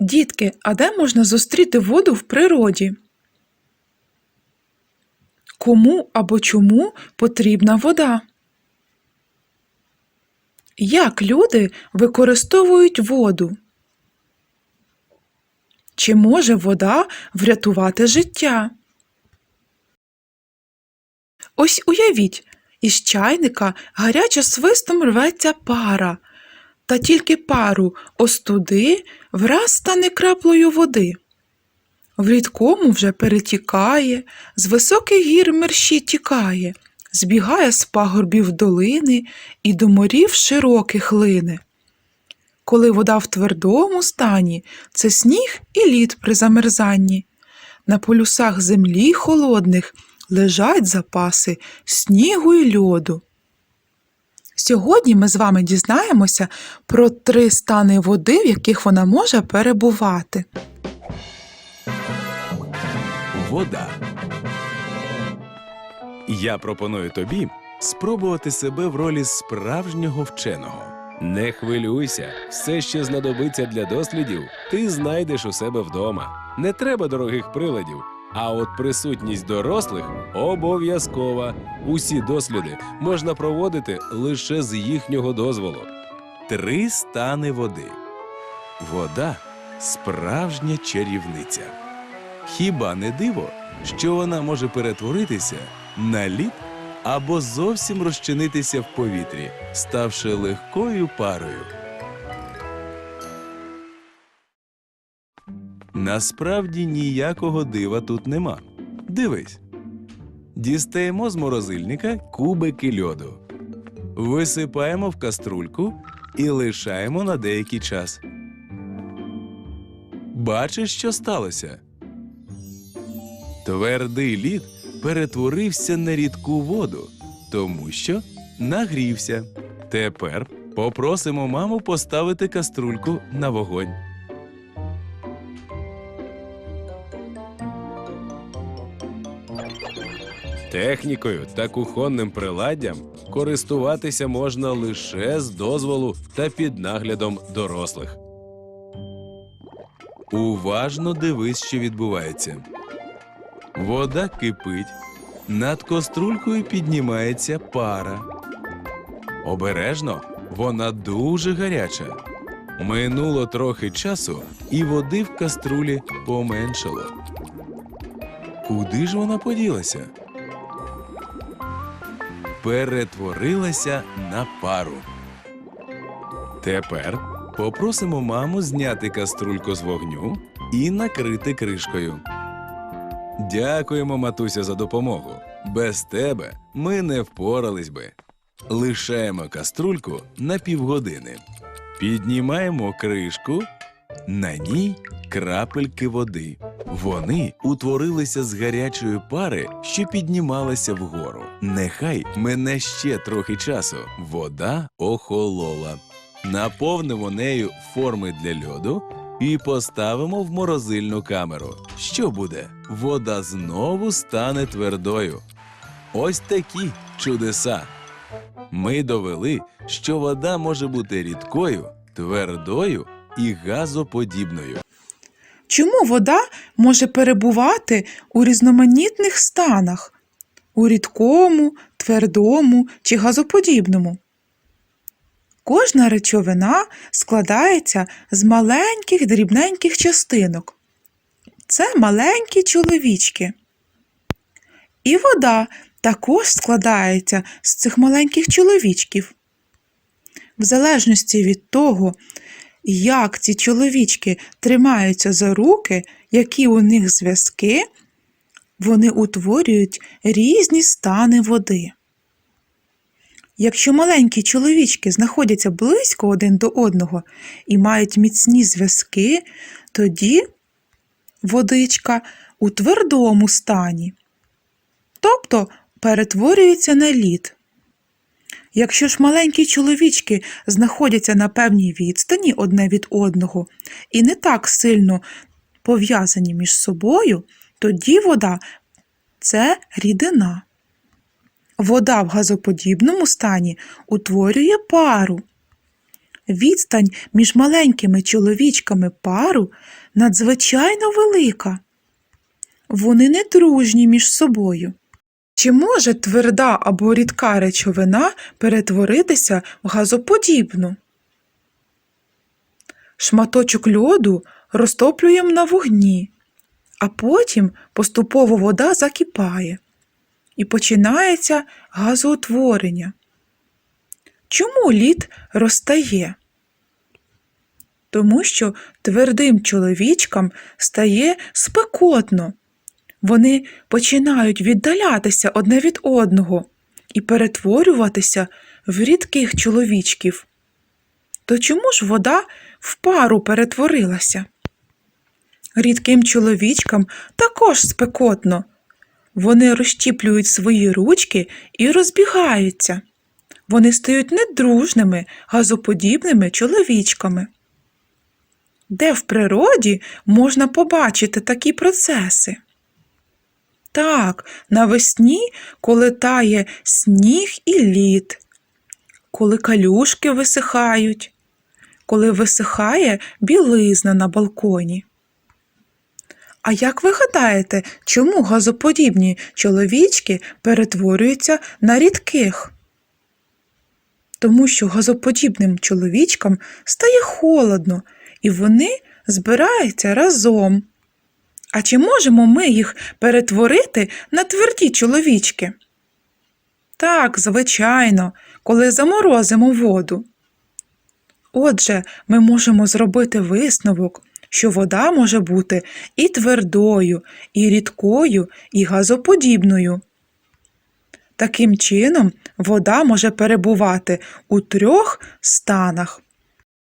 Дітки, а де можна зустріти воду в природі? Кому або чому потрібна вода? Як люди використовують воду? Чи може вода врятувати життя? Ось уявіть, із чайника гаряче свистом рветься пара, та тільки пару остуди враз стане краплею води. В рідкому вже перетікає, з високих гір мерщі тікає, збігає з пагорбів долини і до морів широких лине. Коли вода в твердому стані, це сніг і лід при замерзанні. На полюсах землі холодних лежать запаси снігу і льоду. Сьогодні ми з вами дізнаємося про три стани води, в яких вона може перебувати. Вода. Я пропоную тобі спробувати себе в ролі справжнього вченого. Не хвилюйся, все, що знадобиться для дослідів, ти знайдеш у себе вдома. Не треба дорогих приладів. А от присутність дорослих обов'язкова. Усі досліди можна проводити лише з їхнього дозволу. Три стани води. Вода справжня чарівниця. Хіба не диво, що вона може перетворитися на лід або зовсім розчинитися в повітрі, ставши легкою парою? Насправді ніякого дива тут нема. Дивись. Дістаємо з морозильника кубики льоду, висипаємо в каструльку і лишаємо на деякий час. Бачиш, що сталося? Твердий лід перетворився на рідку воду, тому що нагрівся. Тепер попросимо маму поставити каструльку на вогонь. Технікою та кухонним приладдям користуватися можна лише з дозволу та під наглядом дорослих. Уважно дивись, що відбувається. Вода кипить, над каструлькою піднімається пара. Обережно, вона дуже гаряча. Минуло трохи часу, і води в каструлі поменшало. Куди ж вона поділася? Перетворилася на пару. Тепер попросимо маму зняти каструльку з вогню і накрити кришкою. Дякуємо, матуся, за допомогу. Без тебе ми не впорались би. Лишаємо каструльку на півгодини. Піднімаємо кришку, на ній крапельки води. Вони утворилися з гарячої пари, що піднімалася вгору. Нехай мене ще трохи часу. Вода охолола. Наповнимо нею форми для льоду і поставимо в морозильну камеру. Що буде? Вода знову стане твердою. Ось такі чудеса. Ми довели, що вода може бути рідкою, твердою і газоподібною. Чому вода може перебувати у різноманітних станах у рідкому, твердому чи газоподібному? Кожна речовина складається з маленьких дрібненьких частинок. Це маленькі чоловічки. І вода також складається з цих маленьких чоловічків. В залежності від того, як ці чоловічки тримаються за руки, які у них зв'язки, вони утворюють різні стани води. Якщо маленькі чоловічки знаходяться близько один до одного і мають міцні зв'язки, тоді водичка у твердому стані, тобто перетворюється на лід. Якщо ж маленькі чоловічки знаходяться на певній відстані одне від одного і не так сильно пов'язані між собою, тоді вода це рідина. Вода в газоподібному стані утворює пару. відстань між маленькими чоловічками пару надзвичайно велика. Вони не дружні між собою. Чи може тверда або рідка речовина перетворитися в газоподібну? Шматочок льоду розтоплюємо на вогні, а потім поступово вода закипає і починається газоутворення. Чому лід розтає? Тому що твердим чоловічкам стає спекотно. Вони починають віддалятися одне від одного і перетворюватися в рідких чоловічків. То чому ж вода в пару перетворилася? Рідким чоловічкам також спекотно. Вони розщіплюють свої ручки і розбігаються. Вони стають недружними, газоподібними чоловічками. Де в природі можна побачити такі процеси? Так, навесні, коли тає сніг і лід, коли калюшки висихають, коли висихає білизна на балконі. А як ви гадаєте, чому газоподібні чоловічки перетворюються на рідких? Тому що газоподібним чоловічкам стає холодно, і вони збираються разом. А чи можемо ми їх перетворити на тверді чоловічки? Так, звичайно, коли заморозимо воду. Отже, ми можемо зробити висновок, що вода може бути і твердою, і рідкою, і газоподібною. Таким чином, вода може перебувати у трьох станах